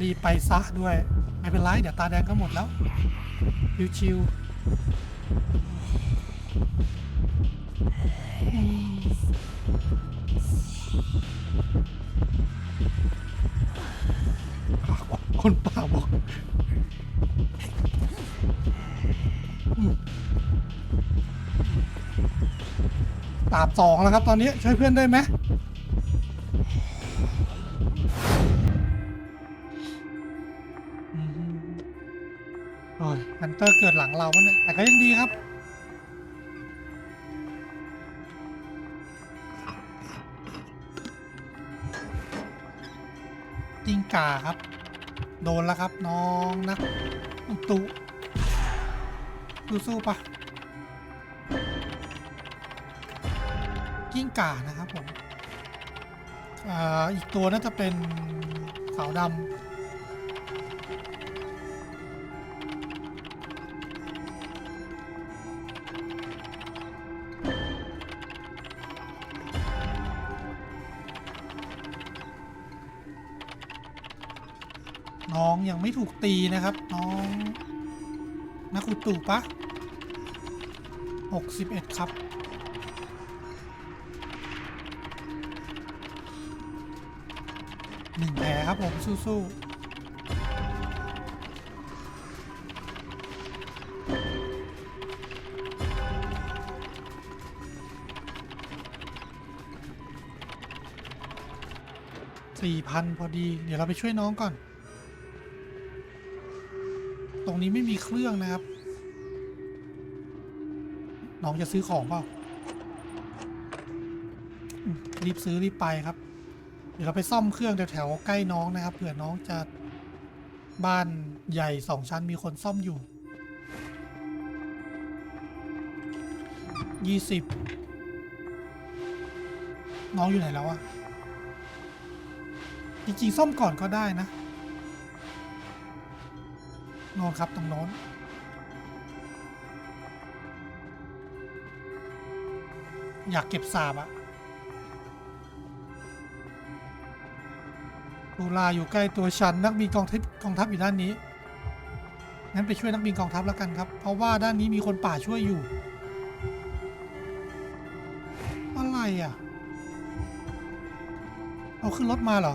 รีบไปซะด้วย ไม่เป็นไร เดี๋ยวตาแดงก็หมดแล้ว ชิวๆคนป่าบอกตาบสองแล้วครับ ตอนนี้ช่วยเพื่อนได้ไหม ฮันเตอร์เกิดหลังเราวะเนี่ย แต่ก็ยังดีครับ จิงก่าครับ โดนแล้วครับน้องนักตุสู้ๆปะกิ้งก่านะครับผมอ่าอีกตัวน่าจะเป็นขาวดำ น้องยังไม่ถูกตีนะครับ น้องนักขุดตู่ปะหกสิบเอ็ดครับ หนึ่งแผลครับผม สู้ๆสี่พันพอดี เดี๋ยวเราไปช่วยน้องก่อน นี้ไม่มีเครื่องนะครับ น้องจะซื้อของเปล่า รีบซื้อรีบไปครับ เดี๋ยวเราไปซ่อมเครื่องแถวๆใกล้น้องนะครับ เผื่อน้องจะบ้านใหญ่สองชั้นมีคนซ่อมอยู่ยี่สิบน้องอยู่ไหนแล้วอะจริงๆซ่อมก่อนก็ได้นะ โน่นครับตรงโน้นอยากเก็บสาบอะลูลาอยู่ใกล้ตัวฉันนักบินกองทัพกองทัพอยู่ด้านนี้ งั้นไปช่วยนักบินกองทัพแล้วกันครับ เพราะว่าด้านนี้มีคนป่าช่วยอยู่ อะไรอะ เอาขึ้นรถมาเหรอ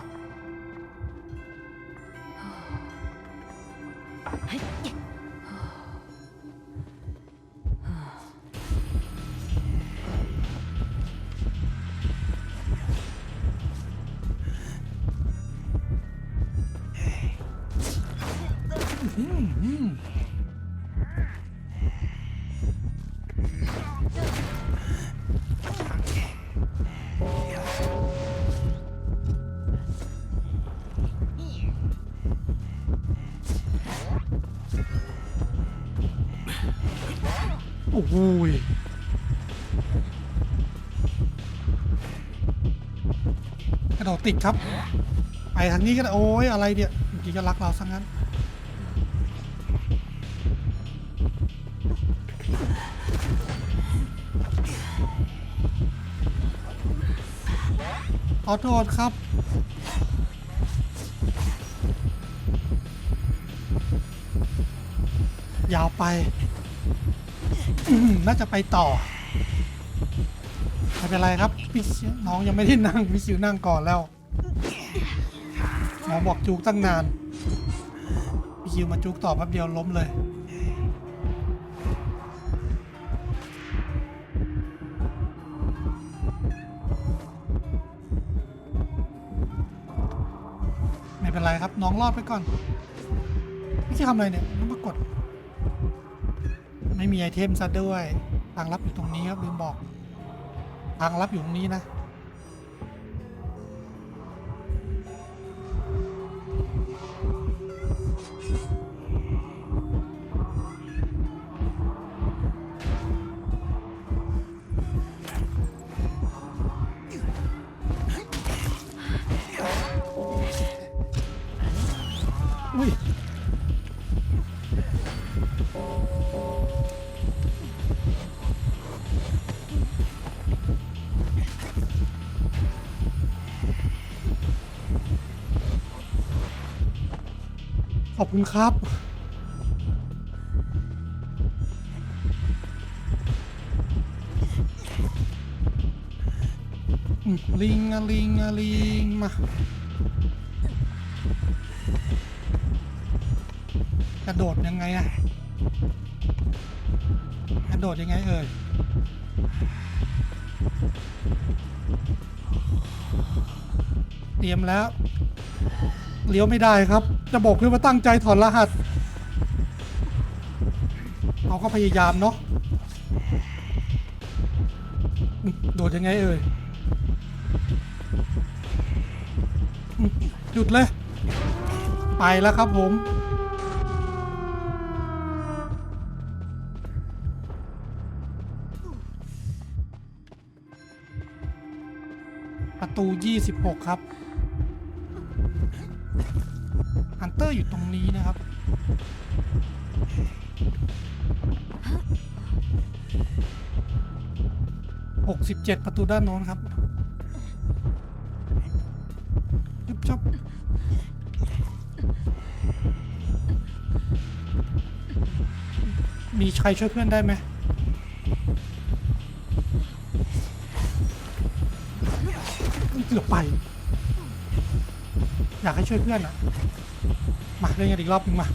อ้โหยกระโดดติดครับ ไปทางนี้ก็ได้โอ้ยอะไรเนี่ยเมื่อกี้ก็รักเราซะงั้น ขอโทษครับยาวไป น่าจะไปต่อไม่เป็นไรครับพี่ชิน้องยังไม่ได้นั่งพี่ชิวนั่งก่อนแล้วหมอบอกจุกตั้งนานพี่ชิวมาจุกต่อแป๊บเดียวล้มเลยไม่เป็นไรครับน้องรอดไปก่อนพี่จะทำอะไรเนี่ยต้องมากด ไม่มีไอเทมซะด้วย ทางลับอยู่ตรงนี้ครับลืมบอก ทางลับอยู่ตรงนี้นะ อุ้ย คุณครับ ลิงอะลิงอะลิงมากระโดดยังไงอะกระโดดยังไงเอ่ย เตรียมแล้ว เลี้ยวไม่ได้ครับ จะบอกเพื่อนว่าตั้งใจถอดรหัสเราก็พยายามเนาะ โดดยังไงเอ่ย หยุดเลย ไปแล้วครับผมประตู 26 ครับ เตอร์อยู่ตรงนี้นะครับ67ประตูด้านโน้นครับจุบจบมีใครช่วยเพื่อนได้ไหมเกือบไป อยากให้ช่วยเพื่อนอะ มาเล่นกันอีกรอบหนึงมา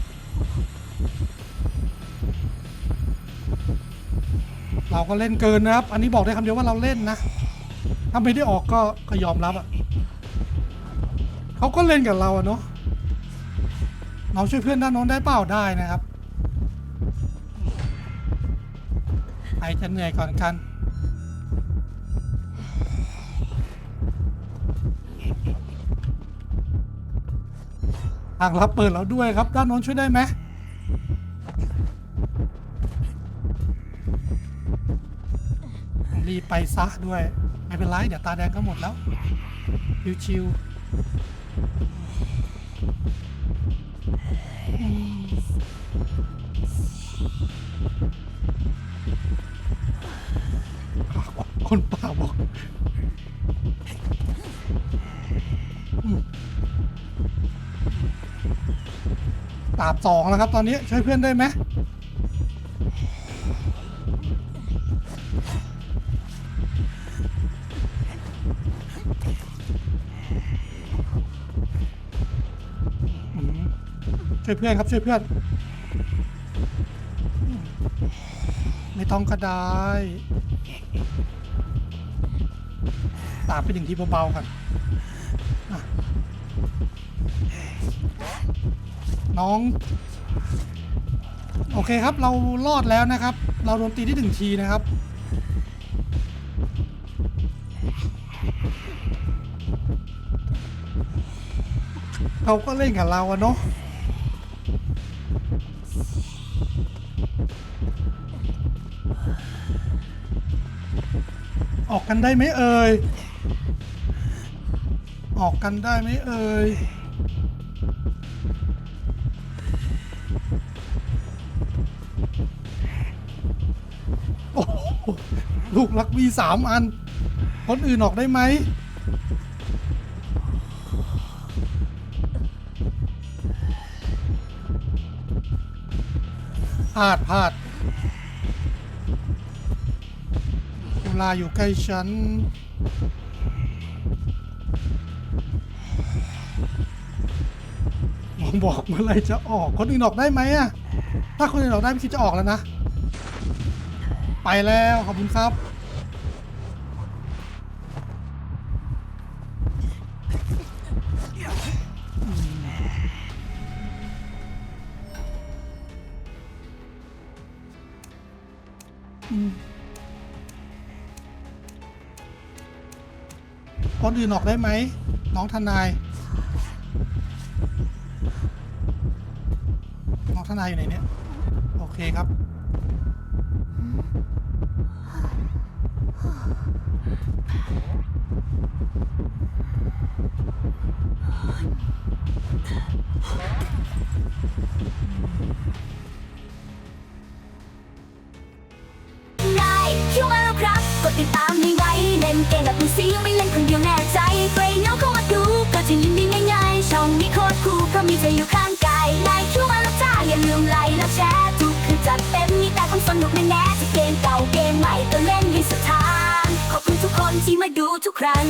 เราก็เล่นเกินนะครับ อันนี้บอกได้คำเดียวว่าเราเล่นนะ ถ้าไม่ได้ออกก็ก็ยอมรับอะเขาก็เล่นกับเราอะเนาะเราช่วยเพื่อนด้านโน้นได้เปล่าได้นะครับใครจะเหนื่อยก่อนกัน ทางลับเปิดแล้วด้วยครับ ด้านโน้นช่วยได้ไหมรีบไปซะด้วย ไม่เป็นไร เดี๋ยวตาแดงก็หมดแล้ว ชิวๆอืมคนป่าบอก อืมตาบสองแล้วครับ ตอนนี้ช่วยเพื่อนได้ไหมช่วยเพื่อนครับช่วยเพื่อน ไม่ต้องก็ได้ตามไปหนึ่งทีเบาๆกันอะ น้อง โอเคครับเรารอดแล้วนะครับ เราโดนตีที่หนึ่งทีนะครับ เขาก็เล่นกับเราอะเนาะออกกันได้ไหมเอ่ย ออกกันได้ไหมเอ่ย โอ้ลูกลักมีสามอัน คนอื่นออกได้ไหม พลาดพลาดเวลาอยู่ใกล้ฉันมองบอกเมื่อไรจะออก คนอื่นออกได้ไหมอะถ้าคนอื่นออกได้พี่คิดจะออกแล้วนะ ไปแล้วขอบคุณครับ คนอื่นออกได้ไหม น้องทนาย น้องทนายอยู่ไหนเนี่ย โอเคครับ ได้คิวมาแล้วครับ กดติดตามให้ไว้เล่นเกมบบมือซีไม่เล่นคนเดียวแน่ใจเฟรนด์เขามาดูก็จะยินดีง่ายๆช่องนี้โคตรคู่เพราะมีใจออยู่ข้าง ก็เล่นให้สถาน ขอบคุณทุกคนที่มาดูทุกครั้ง